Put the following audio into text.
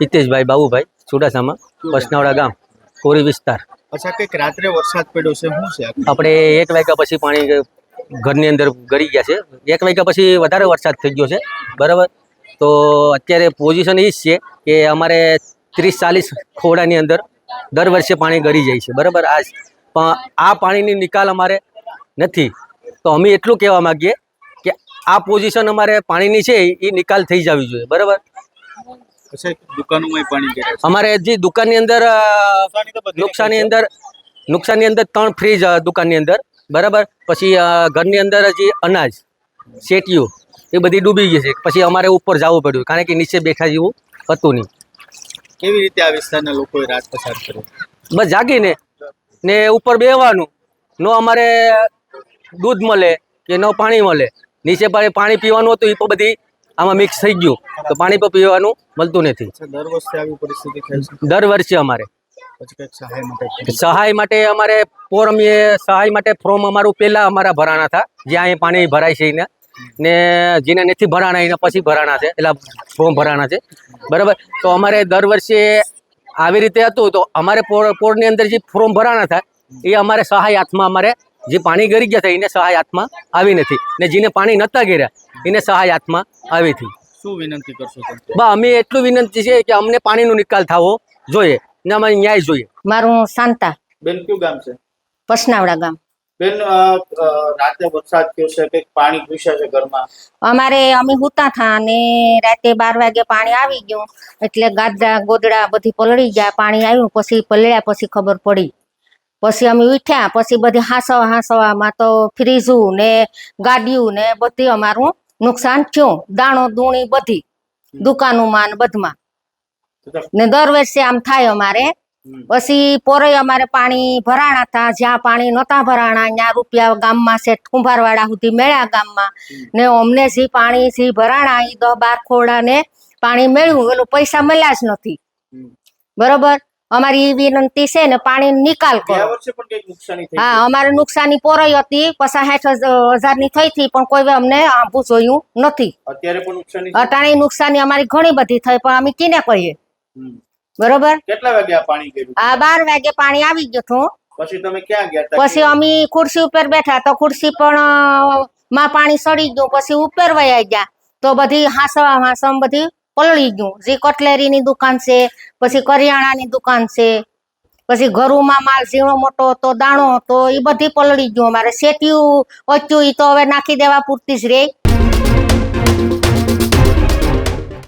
હિતેશભાઈ બાબુભાઈ ચુડાસામાં પસનાવડા ગામ કોરી વિસ્તાર. અચ્છા કંઈક રાત્રે વરસાદ પડ્યો છે શું છે? આપણે એક વાગ્યા પછી પાણી ઘરની અંદર ગળી ગયા છે. એક વાગ્યા પછી વધારે વરસાદ થઈ ગયો છે બરાબર? તો અત્યારે પોઝિશન એ જ છે કે અમારે ત્રીસ ચાલીસ ખોડાની અંદર દર વર્ષે પાણી ગળી જાય છે બરાબર? આ પણ આ પાણીની નિકાલ અમારે નથી. તો અમે એટલું કહેવા માગીએ કે આ પોઝિશન અમારે પાણીની છે એ નિકાલ થઈ જવી જોઈએ બરાબર અચ્છા દુકાનોમાં પાણી ગયા છે અમારે જે દુકાનની અંદર અ, નુકસાનની અંદર નુકસાનની અંદર ત્રણ ફ્રીજ દુકાનની અંદર બરાબર? પછી ઘરની અંદર જે અનાજ શેટીઓ એ બધી ડૂબી ગઈ છે. પછી અમારે ઉપર જવું પડ્યું કારણ કે નીચે બેઠા જેવું હતું નહીં. કેવી રીતે આ વિસ્તારના લોકોએ રાત પસાર કર્યો? બસ જાગીને ને ઉપર બેહવાનું. નો અમારે દૂધ મળે કે નો પાણી મળે. નીચે પાણી પીવાનું હતું એ બધી આમાં મિક્સ થઈ ગયું. તો પાણી પણ પીવાનું મળતું નથી. દર વર્ષે આવી પરિસ્થિતિ દર વર્ષે અમારે. સહાય માટે અમારે ફોર્મ એ સહાય માટે ફોર્મ અમારું પહેલા અમારા ભરાણા હતા. જ્યાં અહીં પાણી ભરાય છે એને. ને જેને નથી ભરાણા એના પછી ભરાણા છે. એટલે ફોર્મ ભરાણા છે. બરાબર? તો અમારે દર વર્ષે આવી રીતે હતું. તો અમારે પોર પોરની અંદર જે ફોર્મ ભરાણા હતા એ અમારે સહાય હાથમાં અમારે જે પાણી ગરી ગયા હતા એને સહાય હાથમાં આવી નથી. ને જેને પાણી નહોતા ગેર્યા એને સહાય હાથમાં આવી હતી. શું વિનંતી કરશો બા અમે એટલું વિનંતી છે કે અમને પાણીનો નિકાલ થવો જોઈએ ને અમારે ન્યાય જોઈએ. મારું શાંતા બેન કયું ગામ છે? પસનાવડા ગામ. બેન રાતે વરસાદ થયો છે કે પાણી ઘૂસ્યા છે ઘરમાં? અમારે અમે હુતા થા અને રાતે બાર વાગે પાણી આવી ગયું એટલે ગાદરા ગોદડા બધી પલળી ગયા પાણી આવ્યું પછી પલળ્યા પછી ખબર પડી. પછી અમે ઉઠ્યા પછી બધી હાંસવા હાંસવામાં તો ફ્રીજું ને ગાડીયું ને બધી અમારું નુકસાન થયું. દાણો દૂણી બધી દુકાનોમાં ને બધમાં. ને દર વર્ષે આમ થાય અમારે. પછી પોરે અમારે પાણી ભરાણા હતા જ્યાં પાણી નતા ભરાણા ત્યાં રૂપિયા ગામમાં છે કુંભારવાડા સુધી મેળ્યા ગામમાં. ને અમને જે પાણી જે ભરાણા એ દહ બાર ખોડા ને પાણી મેળવ્યું એલું પૈસા મળ્યા જ નથી. બરોબર? અમારી એ વિનંતી છે ને પાણી નિકાલ કરો. હા અમારે નુકસાની પોરાઈ હતી પચાસ સાઠ હજારની થઈ હતી પણ કોઈ અમને આંબુ જોયું નથી. અત્યારે પણ નુકસાની છે? અટાણી નુકસાની અમારી ઘણી બધી થઈ પણ અમે કીને કહીએ. બરોબર? કેટલા વાગે આ પાણી ગયું? આ બાર વાગે પાણી આવી ગયું હતું. પછી તમે ક્યાં ગયા પછી અમે ખુરશી ઉપર બેઠા તો ખુરશી પણ માં પાણી સડી ગયું પછી ઉપર વયા ગયા. તો બધી હાસવા હાસમ બધી પલળી ગયું. જે કટલેરીની દુકાન છે, પછી કરિયાણાની દુકાન છે, પછી ઘરુમાં માલ ઝીણો મોટો હતો, દાણો હતો, એ બધી પલળી ગયું અમારે. શેટિયું ઓચ્યું એ તો હવે નાખી દેવા પૂરતી જ રે